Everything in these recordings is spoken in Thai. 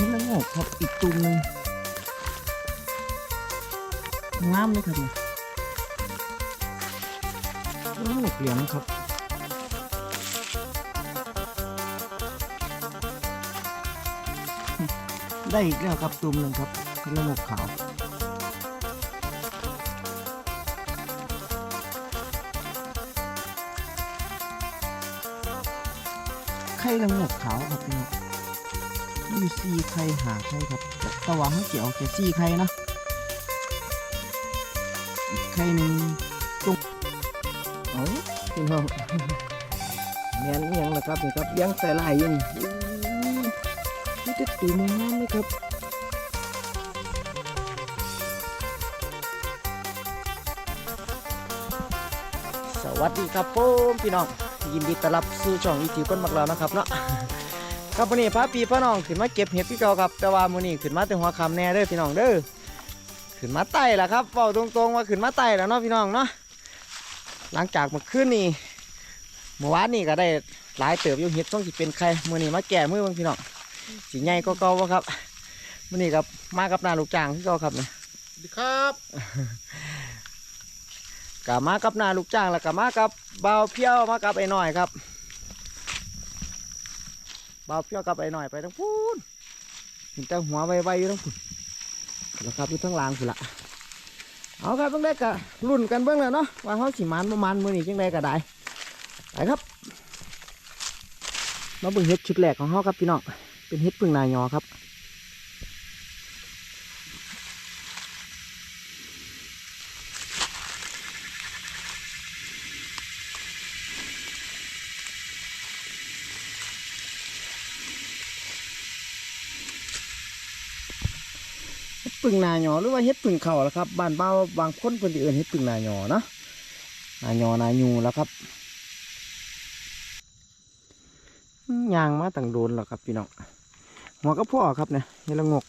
ห็นแล้วงอกครับอีกตุ่มหนึ่งงามเลยครับเนี่ยแล้วงอกเหลืองครับได้อีกแล้วครับตุ่มหนึ่งครับเห็นแล้วงอกขาวไข่ละงกขาวครับพี่น้อง มีสี่ไข่หาไข่ครับต่ว่าเขาเกี่ยวแค่สี่ไข่นะอีกไข่หนึ่งตรงเอาพี่น้องแม่นอิหยังล่ะครับนี่ครับยังใส่ลายอยังนี่จะตูมงาไหมครับสวัสดีครับผมพี่น้องยินดีต้อนรับสู่ช่องอีทีก้นมักเรานะครับเนาะ ครับวันนี้พาปีพาน้องขึ้นมาเก็บเห็ดพี่เก่าครับแต่ว่ามื้อนี้ขึ้นมาแต่หัวคำแน่เด้อพี่น้องเด้อขึ้นมาไต่ละครับเฝ้าตรงๆว่าขึ้นมาไต่แล้วเนาะพี่น้องเนาะหลังจากเมื่อคืนนี้เมื่อวานนี้ก็ได้หลายเติบอยู่เห็ดต้องสิเป็นใครมื้อนี้มาแก่มือเบิ่งพี่น้องสิใหญ่ก็เก่าวะครับมื้อนี้ครับมากับนาลูกจ้างพี่เก่าครับเนี่ยสวัสดีครับกะมากับนาลูกจ้างแล้วก็มากับเบาวเพี้ยวมากับไอ้หน่อยครับเบาวเพี้ยวกับไปหน่อยไปทั้งพูนเห็นแต่หัวไวๆอยู่ทั้งพูนแล้วครับอยู่ทั้งลางพูนละเอาครับเพิ่งได้กะรุ่นกันเบื้องเลยเนาะว่าเขาสีมันประมาณมือนี้จังไดก็ได้ไปครับมาเบิ่งเฮ็ดชุดแรกของเขาครับพี่น้องเป็นเฮ็ดพึ่งนายอครับ ปึ่งนาหยอหรือว่าเฮ็ดปึ่งเข่าละครับบ้านเบ้าบางคนเพิ่นอื่นเฮ็ดปึ่งนาหยอเนาะนาหยอนายูแล้วครับยางมาตั้งโดนแล้วครับพี่น้องหัวก็พ่อครับเนี่ยนี่ละงก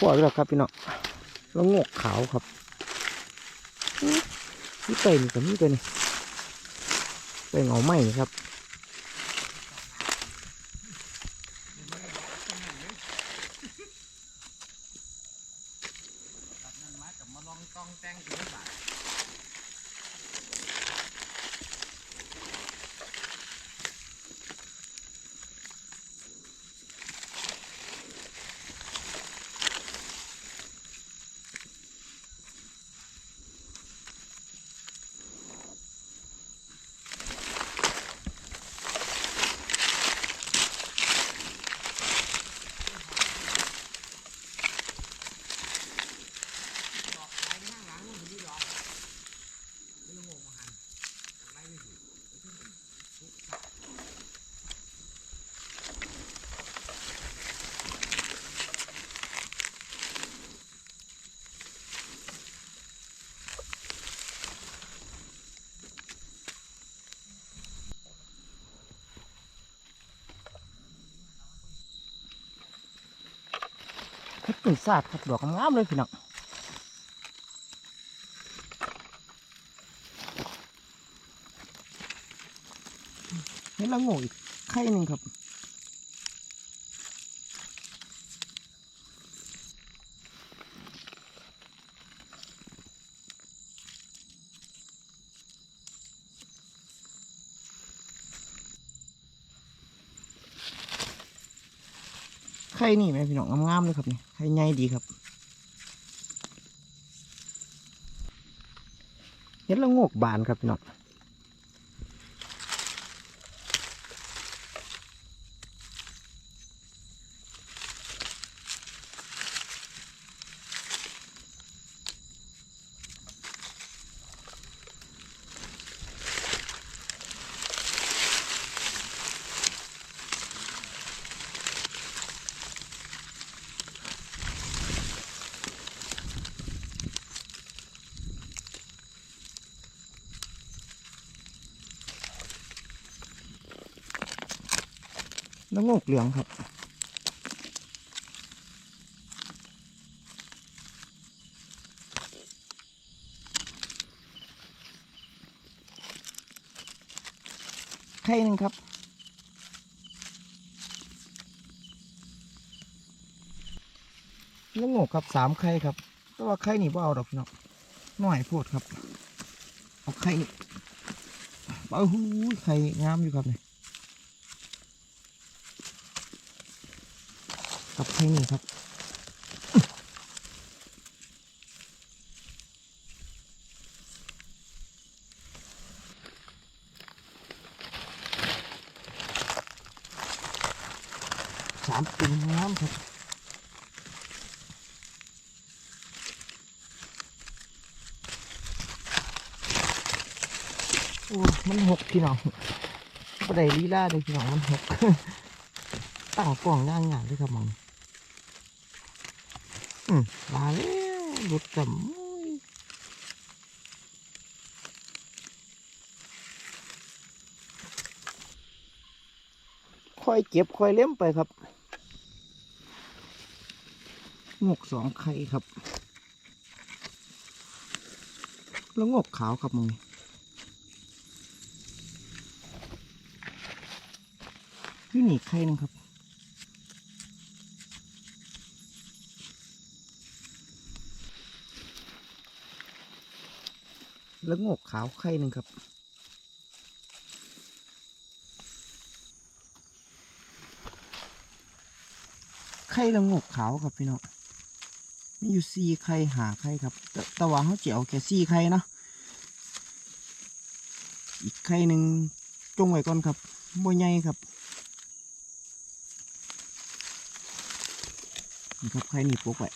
พ่อแล้วครับพี่น้องแล้วงอกขาวครับนี่เต็มกับนี่ตัวนี้เป็นเหงาไหมครับ มากับมาลองกองแตงถึงบาท เฮ็ดเป็นศาสตร์ครับดอกงามเลยพี่น้องนี่ละงูอีกไข่หนึ่งครับ ไข่นี่ไหมพี่น้องงามๆเลยครับนี่ไข่ใหญ่ดีครับเห็ดละโงกบานครับพี่น้อง แล้วงกเหลืองครับ ไข่หนึ่งครับแล้วงกครับสามไข่ครับ แต่ว่าไข่นี่บ่เอาดอกพี่น้องหน่อยโพดครับ เอาไข่นี่เอาหูไข่งามอยู่ครับเนี่ย กับไข่นี่ครับ สามปีงามครับโอ้มันหกพี่น้องก็ได้ลีลาเลยพี่น้องมันหกตั้งกล่องย่างงานด้วยครับมอง มาแล้วหลุดกับค่อยเก็บค่อยเลี้ยมไปครับงกสองไข่ครับ แล้วงกขาวครับมึงนี่หนีไข่นึงครับ แล้วงกขาวไข่หนึ่งครับ ไข่ละงกขาวครับพี่น้องมีอยู่สี่ไข่หาไข่ครับ แต่ตว่าเขาเจียวแค่สี่ไข่เนาะอีกไข่หนึ่งจงไว้ก่อนครับบ่ใหญ่ครับนี่ครับไข่นี่ปกไว้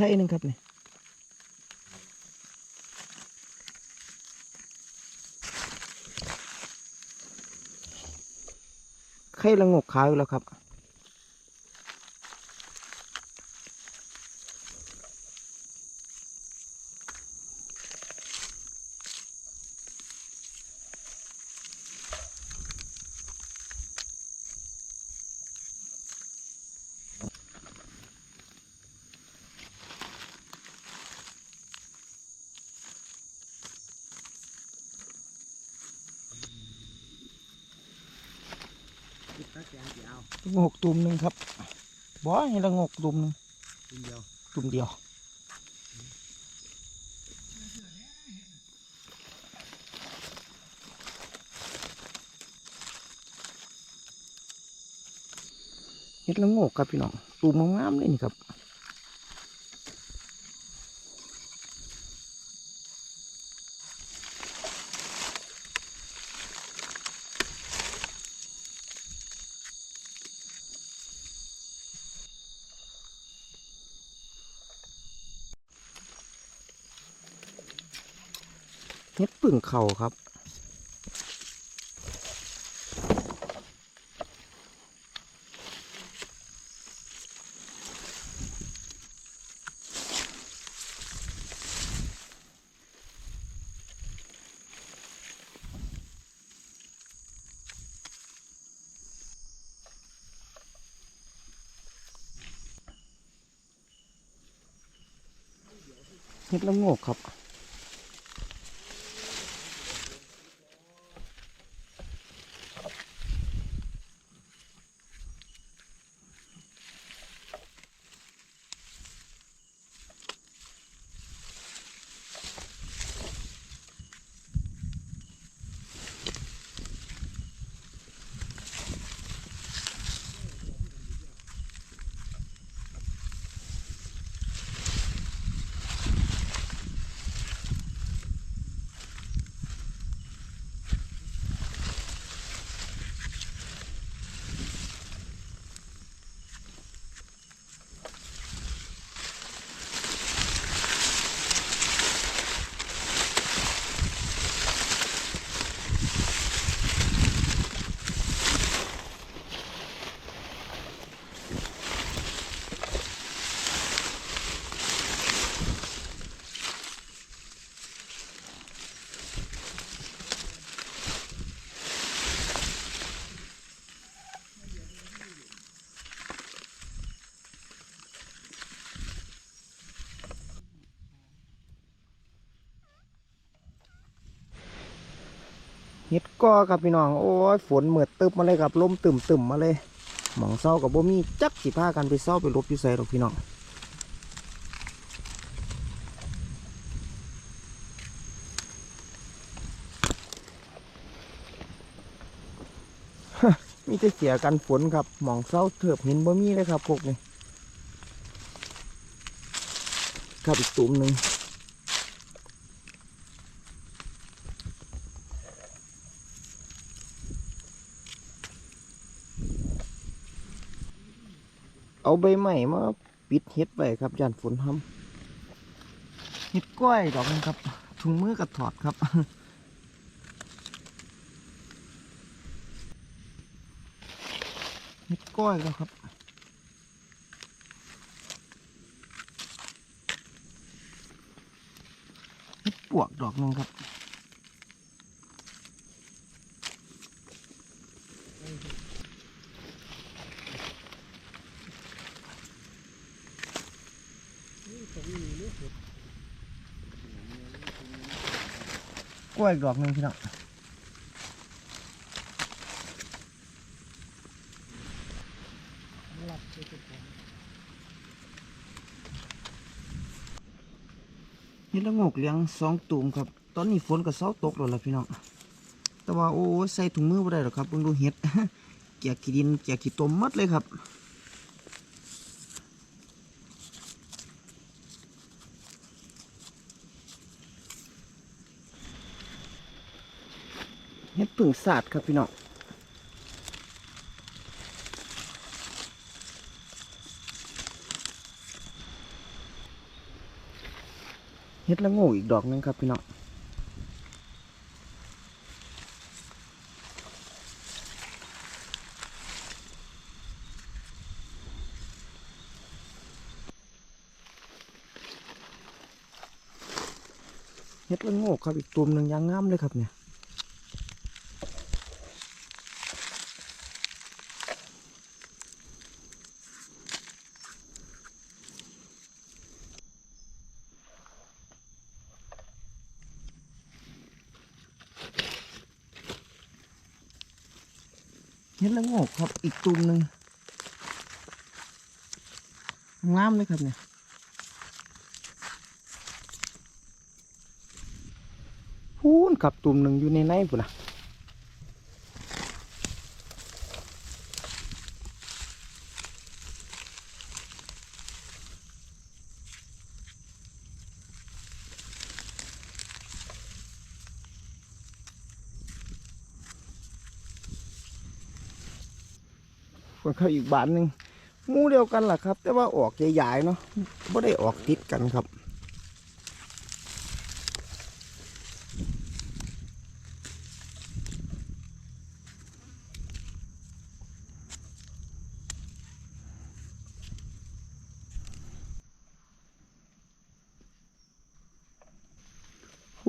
ไข่หนึ่งครับนี่ไข่ละงกขาวอยู่แล้วครับ ตักแกงสีเอา งกตุ่มหนึ่งครับบ่ให้ละงกตุ่มหนึ่งทีเดียวตุ่มเดียวเฮ็ดละโงกครับพี่น้องตูมงามๆเลยนี่ครับ เฮ็ดปึ่งเข่าครับเฮ็ดละโงกครับ เฮ็ดก้อครับพี่น้องโอ้ยฝนเหมือดตึบมาเลยครับลมตึมตึมๆมาเลยหมองเศร้ากับบ่มีจักสิพากันไปเศร้าไปลบอยู่ไสหรอกพี่น้องมีแต่เสียกันฝนครับหมองเศร้าเถือบเห็นบ่มีเลยครับพวกนี้ครับอีกตุ่มหนึ่ง เอาใบใหม่มาปิดเฮ็ดไว้ครับย่านฝนทำเฮ็ดก้อยดอกนึงครับถุงมือกับถอดครับเฮ็ดก้อยแล้วครับเฮ็ดปวกดอกหนึงครับ กล้วยดอกหนึ่งพี่น้องรับไปเก็ดละงกเลี้ยงสองตุ่มครับ ตอนนี้ฝนก็เซาตกแล้วล่ะพี่น้อง แต่ว่าโอ้ใส่ถุงมือบ่ได้หรอกครับเบิ่งดูเฮ็ดเกียกขี้ดินเกียกขี้ตมหมดเลยครับ ปึ่งสาดครับพี่น้องเฮ็ดละโง่อีกดอกหนึงครับพี่น้องเฮ็ดละโง่ครับอีกตัวหนึ่งยางงามเลยครับเนี่ย เห็ดละโงกครับอีกตุ่มหนึ่งงามเลยครับเนี่ยพูนกับตุ่มหนึ่งอยู่ในในปุ่นนะ เขาอีกบานหนึ่งมูเดียวกันแหละครับ แต่ว่าออกใหญ่ๆเนาะไม่ได้ออกติดกันครับ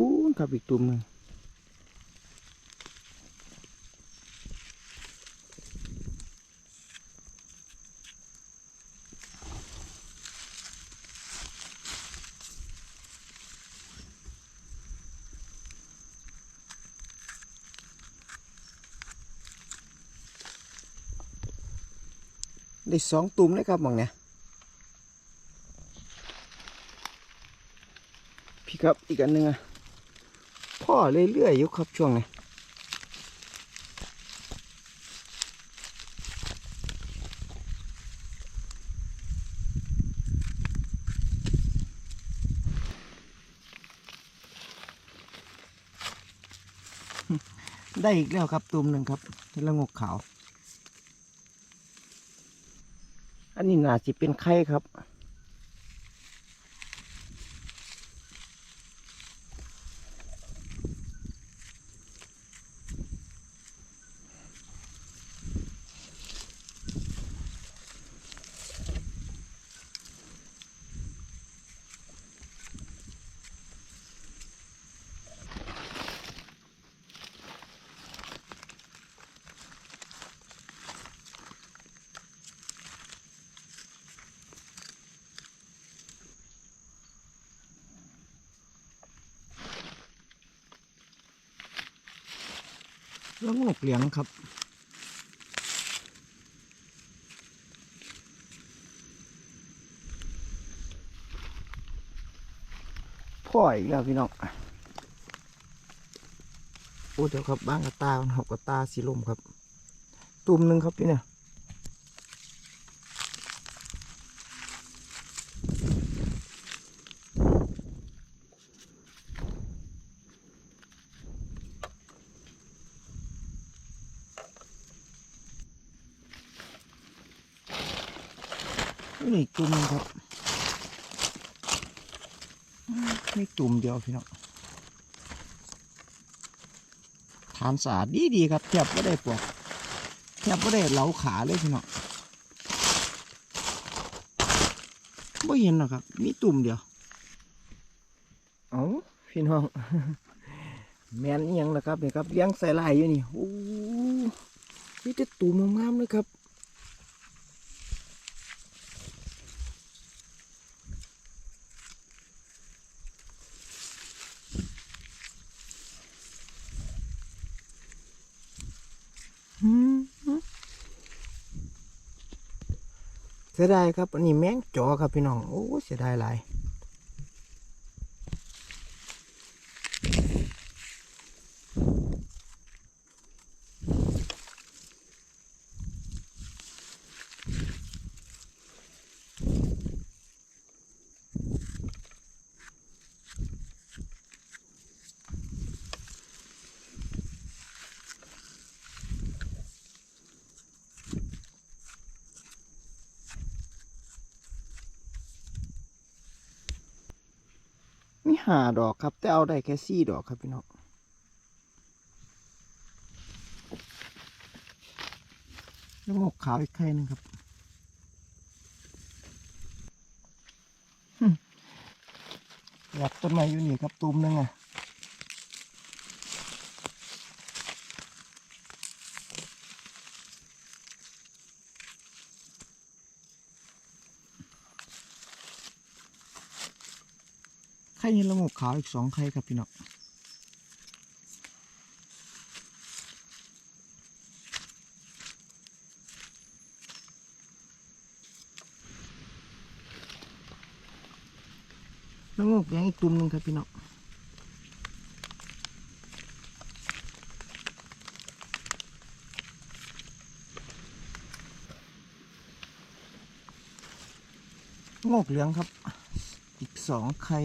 ูนครับอีกตุ่มนึ่ง ได้สองตุ่มเลยครับมองเนี่ยพี่ครับอีกอันหนึ่งอะพ่อเรื่อยๆอยู่ครับช่วงนี้ได้อีกแล้วครับตุ่มหนึ่งครับเห็ดละงกขาว อั นี่น่าสิเป็นไข่ครับ แล้วงกเหลียงครับ พ่ออีกแล้วพี่น้องโอ้เดี๋ยวครับบ้างกระตาหอกกระตาสีลมครับ ตุ่มหนึ่งครับพี่เนี่ยนี่อีกตุ่มหนึงครับอื มนี่ตุ่มเดียวพี่น้องทานสาดดีดีๆครับแทบไม่ได้ปวกแทบไม่ได้เหลาขาเลยพี่น้องไม่เห็นหรอกครับ มีตุ่มเดียว เอาพี่น้อง แมนยังล่ะครับเนี่ยครับเลี้ยงใส่ลายอยู่นี่โอ้มีแต่ตุ่มงามๆเลยครับ เสียดายครับ อันนี้แมงจอครับพี่น้อง โอ้เสียดายหลาย หาดอกครับ แต่เอาได้แค่สี่ดอกครับพี่น้องแล้วงอกขาวอีกไข่นึงครับหยับต้นไม้อยู่นี่ครับตุ่มนึงอะ ข่เห็นละงกขาวอีกสองไข่ครับพี่น้องละงกแดงอีกตุ่มหนึงครับพี่น้องงอกเหลืองครับ อีกสองไข่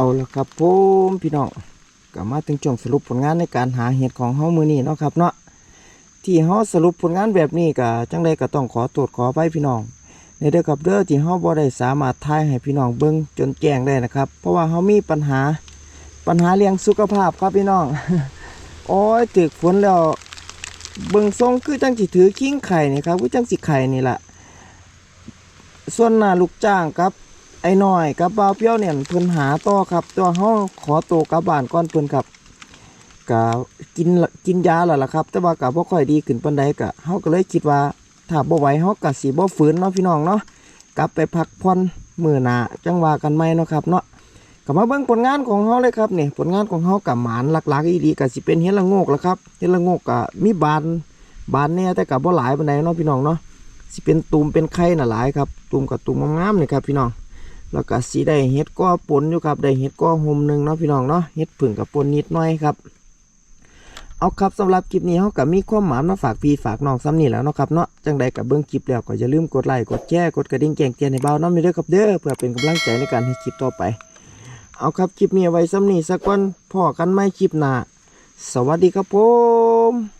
เอาละครับผมพี่น้องก็มาถึงช่วงสรุปผลงานในการหาเห็ดของเฮามือนี้เนาะครับเนาะที่เฮาสรุปผลงานแบบนี้ก็จังใดก็ต้องขอตรวจขอไปพี่น้องในเด้อกับเด้อที่เฮาบ่ได้สามารถทายให้พี่น้องเบิ่งจนแจ้งได้นะครับ เพราะว่าเฮามีปัญหาปัญหาเรื่องสุขภาพครับพี่น้องโอ้ยถึกฝนแล้วเบิ่งทรงคือจังสิถือคิงไข่นี่ครับคือจังสิไข่นี่ล่ะส่วนหน้าลูกจ้างครับ ไอ้น้อยกับบ่าวเปี้ยวเนี่ยเพิ่นหาต่อครับ ตัวเฮาขอตัวกลับบ้านก่อนเพิ่นครับก็กินกินยาแล้วล่ะครับ แต่ว่าก็บ่ค่อยดีขึ้นปานใดก็เฮาก็เลยคิดว่าถ้าบ่ไหวเฮาก็สิบ่ฝืนเนาะพี่น้องเนาะกลับไปพักผ่อนมื้อหน้าจังว่ากันใหม่เนาะครับเนาะก็มาเบิ่งผลงานของเฮาเลยครับนี่ผลงานของเฮากับหมานหลักๆอีหลีก็สิเป็นเฮ็ดละโงกล่ะครับเฮ็ดละโงกก็มีบานบานแน่แต่ก็บ่หลายปานใดเนาะพี่น้องเนาะสิเป็นตูมเป็นไข่น่ะหลายครับตูมกับตูมงามๆนี่ครับพี่น้อง แล้วก็สีได้เห็ดก็ปนอยู่ครับได้เห็ดก็หมหนึ่งเนาะพี่น้องเนาะเห็ดผึ่งกับปนนิดหน่อยครับเอาครับสำหรับคลิปนี้เขากับมีความหมายมาฝากพี่ฝากน้องซ้ำนี่แล้วเนาะครับเนาะจังใดกับเบื้องคลิปแล้วก็อย่าลืมกดไลค์กดแชร์กดกระดิ่งแจ้งเตือนให้เบาน้ำมีด้อครับเด้อเพื่อเป็นกำลังใจในการให้คลิปต่อไป เอาครับคลิปนี้ไว้ซ้ำนี่สักวันพอกันไม่คลิปหน้าสวัสดีครับผม